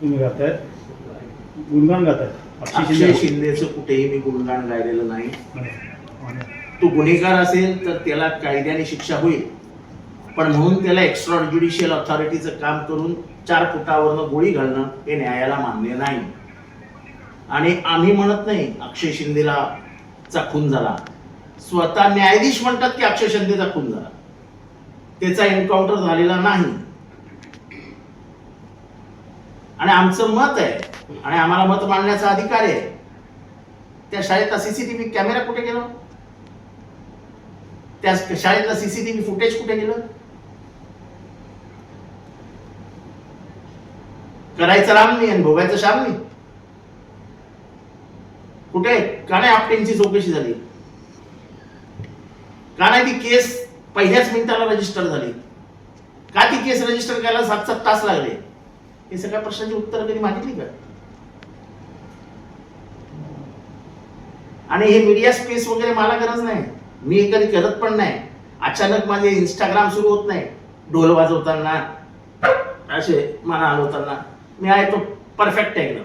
तुम्ही गातायत गुणगान गातायत अक्षय अक्षय शिंदे. शिंदेचं कुठेही मी गुणगान गायलेलं नाही. तो गुन्हेगार असेल तर त्याला कायद्याने शिक्षा होईल. पण म्हणून त्याला एक्स्ट्रा ज्युडिशियल अथॉरिटीचं काम करून चार फुटावरनं गोळी घालणं हे न्यायाला मान्य नाही. आणि आम्ही म्हणत नाही अक्षय शिंदेला चा खून झाला. स्वतः न्यायाधीश म्हणतात की अक्षय शिंदेचा खून झाला. त्याचा एन्काउंटर झालेला नाही. आणि आमचं मत आहे आणि आम्हाला मत मांडण्याचा अधिकार आहे. त्या शाळेतला सीसीटीव्ही कॅमेरा कुठे गेला? त्या शाळेतलं सीसीटीव्ही फुटेज कुठे गेलं? करायचं रामनी आणि भोगायचं श्यामनी कुठे? का नाही आपटेंची चौकशी झाली? का नाही ती केस पहिल्याच मिनिटाला रजिस्टर झाली? का ती केस रजिस्टर करायला सात सात तास लागले? हे सगळ्या प्रश्नांची उत्तर कधी मागितली का? आणि हे मीडिया स्पेस वगैरे मला गरज नाही. मी हे कधी करत पण नाही. अचानक माझे इंस्टाग्राम सुरू होत नाही. ढोल वाजवताना असे मला हलवताना. मी आहे तो परफेक्ट आहे एकदम.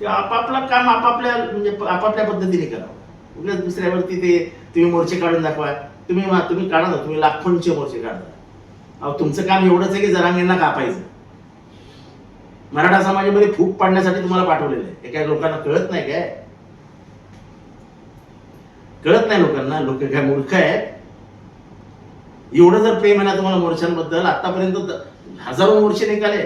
ते आपापलं काम आपापल्या म्हणजे आपापल्या पद्धतीने करावं उगाच दुसऱ्यावरती ते तुम्ही मोर्चे काढून दाखवा. तुम्ही तुम्ही काढा ना तुम्ही लाखोंचे मोर्चे काढता अहो तुमचं काम एवढंच आहे की जरांगींना कापायचं. मराठा समाजामध्ये फूक पाडण्यासाठी तुम्हाला पाठवलेलं आहे. हे काय लोकांना कळत नाही काय? कळत नाही लोकांना. लोक काय मूर्ख आहेत? एवढं जर प्रेम आहे ना तुम्हाला मोर्चांबद्दल आतापर्यंत हजारो मोर्चे निघाले.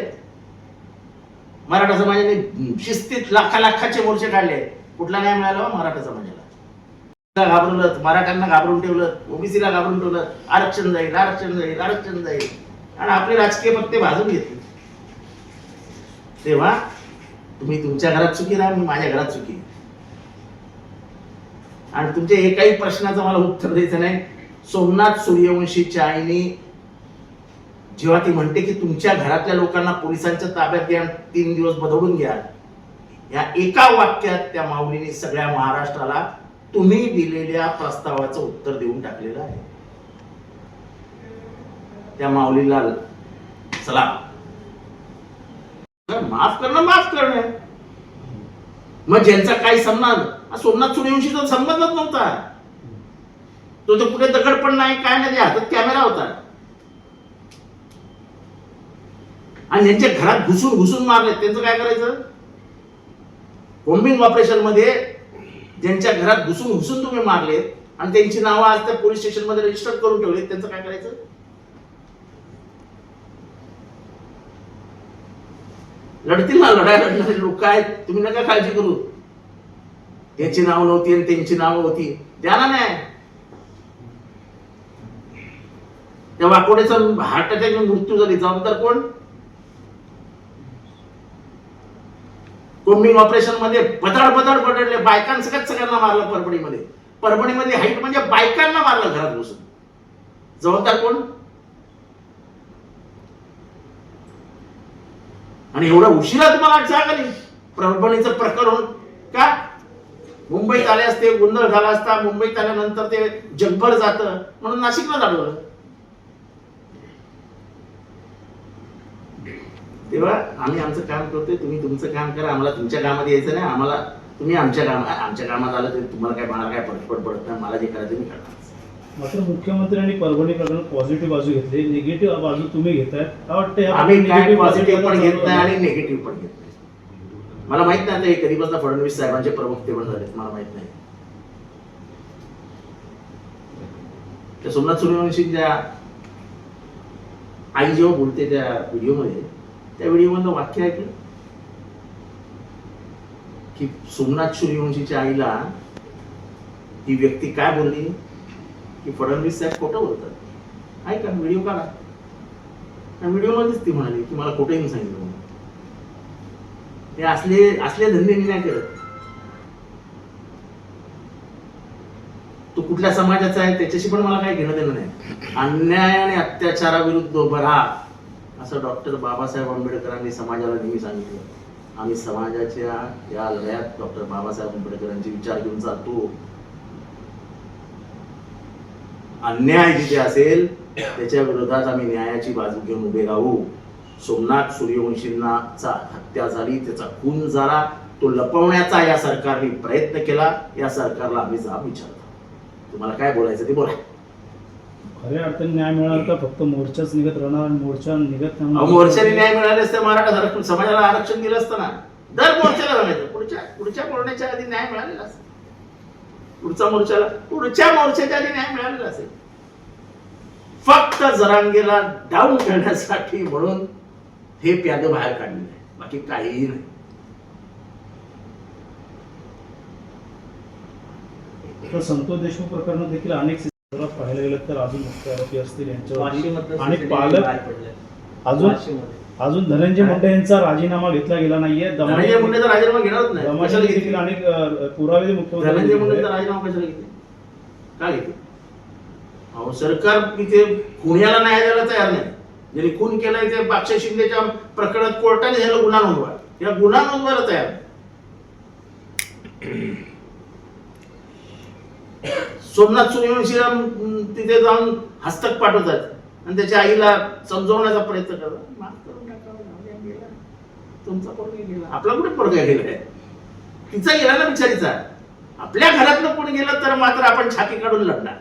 मराठा समाजाने शिस्तीत लाखा लाखाचे मोर्चे काढले. कुठला न्याय मिळाला हो मराठा समाजाला? घाबरवलं मराठ्यांना घाबरून ठेवलं ओबीसीला घाबरून ठेवलं आरक्षण जाईल आरक्षण जाईल आरक्षण जाईल. आणि आपले राजकीय पत्ते भाजून घेतले. तेव्हा तुम्ही तुमच्या घरात चुकी राहा मी माझ्या घरात चुकी आणि तुमच्या एकाही प्रश्नाचं मला उत्तर द्यायचं नाही. सोमनाथ सूर्यवंशीच्या आईने जेव्हा ती म्हणते की तुमच्या घरातल्या लोकांना पोलिसांच्या ताब्यात घ्या तीन दिवस बदलून घ्या या एका वाक्यात त्या माऊलीने सगळ्या महाराष्ट्राला तुम्ही दिलेल्या प्रस्तावाचं उत्तर देऊन टाकलेलं आहे. त्या माऊलीला चला. माफ करणं माफ करणं. मग ज्यांचा काही संबंध हा सोमनाथ तर संबंधच नव्हता. तो तर कुठे दगड पण नाही काय नाही हातात कॅमेरा होता. आणि ज्यांच्या घरात घुसून घुसून मारले. त्यांचं काय करायचं? कोम्बिंग ऑपरेशनमध्ये ज्यांच्या घरात घुसून घुसून तुम्ही मारलेत आणि त्यांची नावं आज त्या पोलीस स्टेशनमध्ये रजिस्टर करून ठेवलेत त्यांचं काय करायचं? लढतील ना लढाई लढणारे लोक आहेत. तुम्ही नका काळजी करू. याची नाव नव्हती आणि त्यांची नावं होती. द्या ना नाही त्या वाकोड्याचा हार्ट अटॅक मृत्यू झाली. जबाबदार कोण? कोम्बिंग ऑपरेशनमध्ये बदळ बदळ बदडले बायकां सगळ्यात सगळ्यांना मारलं परभणीमध्ये. परभणीमध्ये हाईट म्हणजे बायकांना मारलं घरात बसून जबाबदार कोण? आणि एवढं उशिरा तुम्हाला जाग आली परभणीचं प्रकरण का? मुंबईत आले असते गोंधळ झाला असता मुंबईत आल्यानंतर ते जगभर जात. म्हणून नाशिकला जाणवलं तेव्हा आम्ही आमचं काम करतोय तुम्ही तुमचं काम करा आम्हाला तुमच्या कामात यायचं नाही आम्हाला तुम्ही आमच्या कामात आमच्या कामात आलं तरी तुम्हाला काय मला काय पड पडत नाही मला जे करायचं मी करणार. मात्र मुख्यमंत्र्यांनी परभणी प्रकरण पॉझिटिव्ह बाजू घेतली निगेटिव्ह बाजू तुम्ही घेताय काय वाटतं आम्ही काय पॉझिटिव्ह पण घेत नाही आणि निगेटिव्ह पण घेत नाही. मला माहीत नाही आता हे कधीपासून फडणवीस साहेबांचे प्रमुख पण झालेत मला माहीत नाही. त्या सोमनाथ सूर्यवंशींच्या आई जेव्हा बोलते त्या व्हिडिओमध्ये त्या व्हिडिओमधलं वाक्य ऐकलं. की सोमनाथ सूर्यवंशीच्या आईला ही व्यक्ती काय बोलली? की फडणवीस साहेब खोटं बोलतात. ऐका व्हिडिओ काढा. आणि व्हिडिओमध्येच ती म्हणाली की मला खोटं येऊन सांगितलं म्हणून. हे असले असले धंदे मी नाही करत. तो कुठल्या समाजाचा आहे त्याच्याशी पण मला काही घेणं देणं नाही. अन्याय आणि अत्याचाराविरुद्ध उभं राहा. असं डॉक्टर बाबासाहेब आंबेडकरांनी समाजाला नेहमी सांगितलं. आम्ही समाजाच्या या लढ्यात डॉक्टर बाबासाहेब आंबेडकरांचे विचार घेऊन जातो अन्याय जिथे असेल त्याच्या विरोधात आम्ही न्यायाची बाजू घेऊन उभे राहू. सोमनाथ सूर्यवंशींनाचा हत्या झाली त्याचा खून झाला तो लपवण्याचा या सरकारने प्रयत्न केला या सरकारला आम्ही जाब विचारतो. तुम्हाला काय बोलायचं ते बोला. खऱ्या अर्थाने न्याय मिळाला तर फक्त मोर्चाच निघत राहणार आणि मोर्चा निघत अहो, मोर्चाने न्याय मिळाले असते मराठा आरक्षण समाजाला आरक्षण दिलं असतं ना. दर मोर्चाला बघायचं पुढच्या पुढच्या बोलण्याच्या आधी न्याय मिळालेला असेल. पुढच्या मोर्चाला पुढच्या मोर्चाच्या आधी न्याय मिळालेला असेल. फक्त जरांगेला डाऊन करण्यासाठी म्हणून हे प्याद बाहेर काढलेलं आहे. बाकी काहीही नाही. तर संतोष देशमुख प्रकरणात देखील अनेक जरा पाहायला गेलं तर अजून मुख्य आरोपी असतील यांच्यावर आणि पालक. अजून. अजून धनंजय मुंडे यांचा राजीनामा घेतला गेला नाहीये. राजीनामा घेतली? अ, पुरावे धनंजय मुख्यमंत्री राजीनामा कशाला घेतले? का घेतले? अहो सरकार इथे खुण्याला न्याय द्यायला तयार नाही. ज्यांनी खून केलाय ते बाक्षे शिंदेच्या प्रकरणात कोर्टाने ह्याला गुन्हा नोंदवा. या गुन्हा नोंदवायला तयार. सोमनाथ सूर्यवंशीला अं, तिथे जाऊन हस्तक पाठवतात. आणि त्याच्या आईला समजवण्याचा प्रयत्न करतात. माफ करून टाका. तुमचा पोरगा गेला. आपला कुठे पोरगा गेलाय तिचा गेला ना बिचारीचा. आपल्या घरातलं कोणी गेलं तर मात्र आपण छाती काढून लढणार.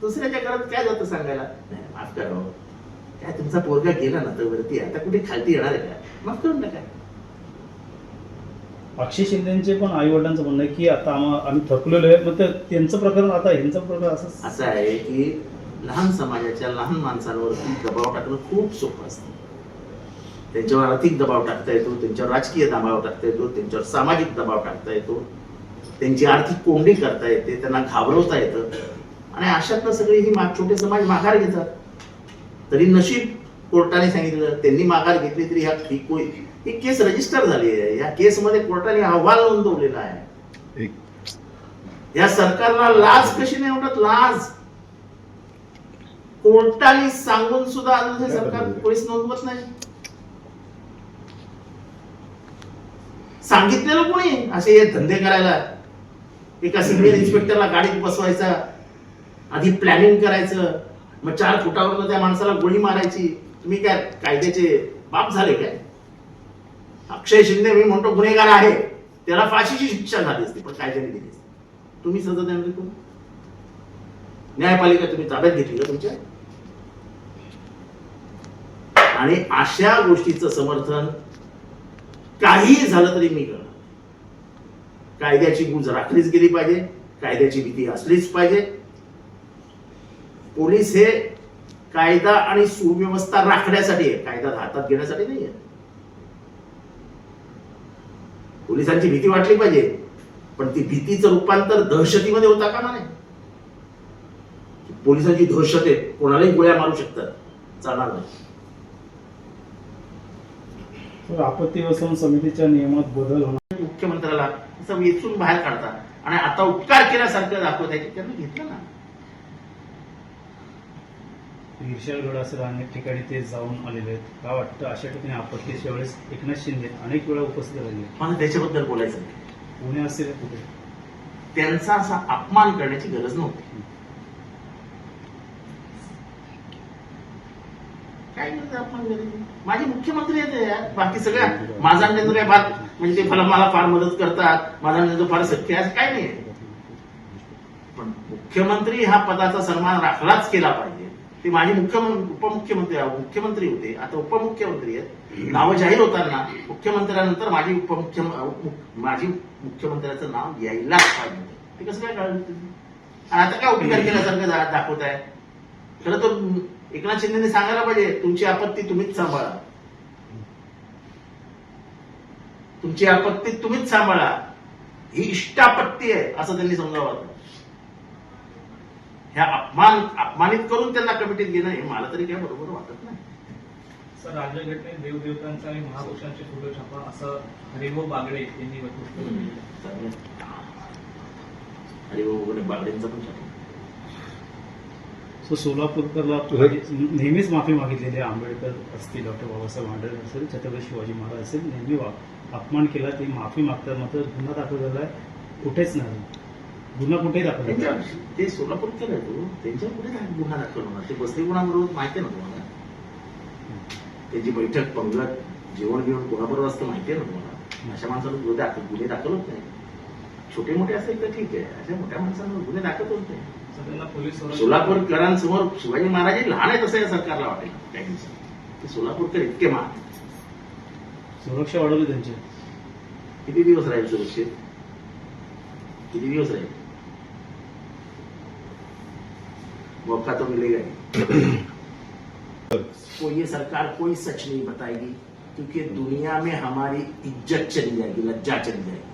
दुसऱ्याच्या घरात काय जातं सांगायला? नाही माफ करा. काय तुमचा पोरगा गेला ना तर वरती? आता कुठे खालती येणार आहे का? माफ करून टाका अक्षय शिंदेचे पण आई वडिलांचं म्हणणं आहे की आता आम्हा- आम्ही थकलेलो आहे. मग त्यांचं प्रकरण आता ह्यांचं प्रकरण असं असं आहे की लहान समाजाच्या लहान माणसांवरती दबाव टाकणं खूप सोपं असतं. त्यांच्यावर आर्थिक दबाव टाकता येतो त्यांच्यावर राजकीय दबाव टाकता येतो त्यांच्यावर सामाजिक दबाव टाकता येतो. त्यांची आर्थिक कोंडी करता येते त्यांना घाबरवता येतं. आणि अशातनं सगळे ही छोटे समाज माघार घेतात. तरी नशीब कोर्टाने सांगितलं त्यांनी माघार घेतली तरी ह्या ही कोई ही केस रजिस्टर झाली आहे. या केसमध्ये कोर्टाने अहवाल नोंदवलेला आहे. या सरकारला लाज कशी नाही वाटत? लाज. कोर्टाने सांगून सुद्धा अजून हे सरकार पोलीस नोंदवत नाही. सांगितलेलं कोणी? असे हे धंदे करायला. एका सिनियर इन्स्पेक्टरला गाडीत बसवायचा. आधी प्लॅनिंग करायचं. मग चार फुटावर त्या माणसाला गोळी मारायची. तुम्ही काय कायद्याचे बाप झाले काय? अक्षय शिंदे मी म्हणतो गुन्हेगार आहे. त्याला फाशीची शिक्षा झाली असती पण कायद्याने दिली असते. तुम्ही सजा द्याल म्हणजे न्यायपालिका तुम्ही? ताब्यात घेतली का तुमच्या? आणि अशा गोष्टीचं समर्थन काहीही झालं तरी मी करणार. कायद्याची गुंज राखलीच गेली पाहिजे कायद्याची भीती असलीच पाहिजे. पोलीस हे कायदा आणि सुव्यवस्था राखण्यासाठी आहे. कायदा हातात घेण्यासाठी नाही आहे पोलिसांची भीती वाटली पाहिजे. पण ती भीतीचं रूपांतर दहशतीमध्ये होता का नाही पोलिसांची दहशत आहे कोणालाही गोळ्या मारू शकतात. चालणार नाही. आपत्ती वसन समितीच्या नियमात बदल होणार. मुख्यमंत्र्याला वेचून बाहेर काढतात. आणि आता उपकार केल्यासारखं दाखवत आहे की त्यांनी घेतलं ना. विशाळगड अनेक ठिकाणी ते जाऊन आलेले आहेत. का वाटतं? अशा ठिकाणी आपत्तीच्या वेळेस एकनाथ शिंदे अनेक वेळा उपस्थित राहिले. मला त्याच्याबद्दल बोलायचं नाही पुणे असेल कुठे? त्यांचा असा अपमान करण्याची गरज नव्हती. काय अपमान करायची माझे मुख्यमंत्री आहेत यार. बाकी सगळ्या. माझा आणि त्यांचं काय फार म्हणजे ते मला मला फार मदत करतात. माझा आणि त्यांचं फार सख्य आहे. असं काय नाही. पण मुख्यमंत्री हा पदाचा सन्मान राखलाच केला पाहिजे. ते माझे मुख्यमंत्री उपमुख्यमंत्री मुख्यमंत्री होते. आता उपमुख्यमंत्री आहेत. नावं जाहीर होताना मुख्यमंत्र्यानंतर माझी उपमुख्य माझी मुख्यमंत्र्याचं नाव यायलाच पाहिजे ते कसं काय आणि आता काय उपकार केल्यासारखं दाखवत आहे? खरं तर एकनाथ शिंदेने सांगायला पाहिजे तुमची आपत्ती तुम्हीच सांभाळा. तुमची आपत्ती तुम्हीच सांभाळा. ही इष्टापत्ती आहे असं त्यांनी समजावं. ह्या अपमान अपमानित करून त्यांना कमिटीत घेणं हे मला तरी काय बरोबर वाटत नाही. सर राज्यघटनेत देवदेवतांचा आणि महापुरुषांचे फोटो छापा असं हरिभाऊ बागडे यांनी वगैरे बागडेंचा पण छापा. सो सोलापूरकरला नेहमीच माफी मागितलेली आहे आंबेडकर असतील डॉक्टर बाबासाहेब आंबेडकर असेल छत्रपती शिवाजी महाराज असेल नेहमी अपमान केला ते माफी मागतात मात्र गुन्हा दाखल झालाय कुठेच नाही. गुन्हा कुठेही दाखल ते सोलापूर केलं तू. त्यांच्या पुढे काय गुन्हा दाखल होणार ते बसते गुन्हा बरोबर माहिती आहे ना तुम्हाला? त्याची बैठक पंगत जेवण बिवण कोणाबरोबर असतं माहितीये ना तुम्हाला? अशा माणसाला गुन्हे दाखल गुन्हे दाखल होत नाही. छोटे मोठे असेल तर ठीक आहे. अशा मोठ्या माणसांवर गुन्हे दाखल होत नाही सोलापूरकरांसमोर शिवाजी महाराज हे लहान आहेत असं या सरकारला वाटेल त्या दिवशी ते सोलापूरकर इतके मान सुरक्षा वाढवली त्यांची. किती दिवस राहील सुरक्षित? किती दिवस राहील? मौका तो मिलेगा ही को ये सरकार कोई सच नहीं बताएगी, क्योंकि दुनिया में हमारी इज़्ज़त चली जाएगी, लज्जा चली जाएगी।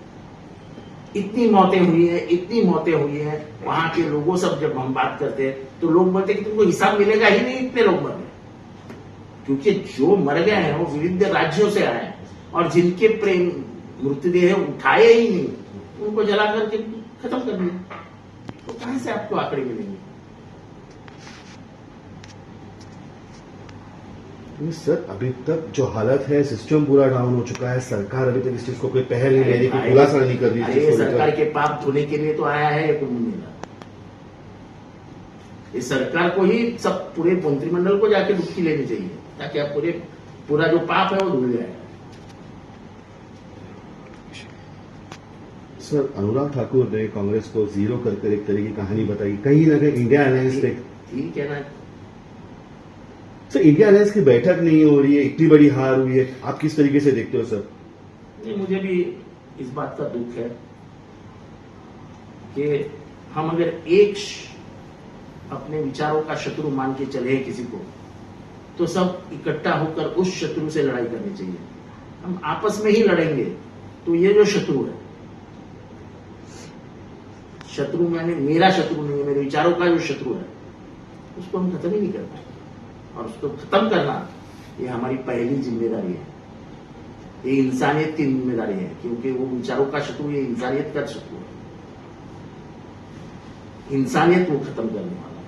इतनी मौतें हुई है, इतनी मौतें हुई है, वहाँ के लोगों सब जब हम बात करते हैं तो लोग बोलते हैं कि तुमको हिसाब मिलेगा ही नहीं इतने लोग मर गए क्योंकि जो मर गए हैं, वो विविध राज्यों से आए हैं, और जिनके प्रेम मृतदेह उठाए ही नहीं, उनको जला करके खत्म कर दिया तो कहाँ से आपको आंकड़े मिलेंगे? नहीं, सर अभी तक जो हालत है सिस्टम पूरा डाउन हो चुका है। सरकार अभी तक इस चीज़ को कोई पहल नहीं ले रही कोई खुलासा नहीं कर रही को सरकार के पाप धोने के लिए तो आया है कुंभ मेला। इस सरकार को ही सब पूरे मंत्रिमंडल को जाके डुबकी लेनी चाहिए ताकि आप पूरे पूरा जो पाप है वो धुल जाए। सर अनुराग ठाकुर ने कांग्रेस को ज़ीरो कर कर एक तरह की कहानी बताई। कहीं ना कहीं इंडिया अलायंस ठीक है ना सर इंडिया अलायंस की बैठक नहीं हो रही है, इतनी बड़ी हार हुई है। आप किस तरीके से देखते हो, सर? नहीं, मुझे भी इस बात का दुख है कि हम अगर एक अपने विचारों का शत्रु मान के चले किसी को तो सब इकट्ठा होकर उस शत्रु से लड़ाई करनी चाहिए। हम आपस में ही लड़ेंगे तो ये जो शत्रु है, शत्रु मैंने मेरा शत्रु नहीं है, मेरे विचारों का जो शत्रु है, उसको हम खत्म ही नहीं कर पाए और उसको खत्म करना ये हमारी पहली ज़िम्मेदारी है। ये इंसानियत की ज़िम्मेदारी है, क्योंकि वो विचारों का शत्रु, ये इंसानियत का शत्रु है। इंसानियत को खत्म करने वाला है।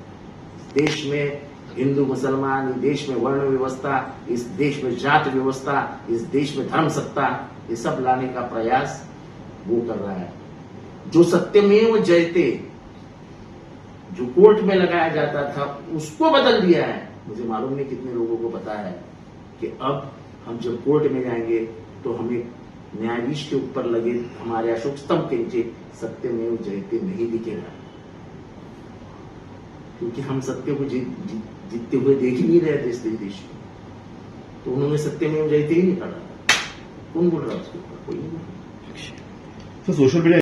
देश में हिंदू, मुसलमान देश में वर्ण व्यवस्था, इस देश में जात व्यवस्था, इस देश में धर्म सत्ता, ये सब लाने का प्रयास वो कर रहा है। जो सत्यमेव जयते जो कोर्ट में लगाया जाता था, उसको बदल दिया है। मुझे मालूम नहीं कितने लोगों को पता है कि अब हम जब कोर्ट में जाएँगे तो हमें न्यायाधीश के ऊपर लगे हमारे अशोक स्तंभ के नीचे सत्यमेव जयते नहीं दिखेगा। क्योंकि हम सत्य को जीत, जीत- जीतते हुए देख ही नहीं रहे थे इस देश में तो उन्होंने सत्यमेव जयते ही नहीं निकाला कौन बोल रहा उसके ऊपर? कोई नहीं। रहा। Social media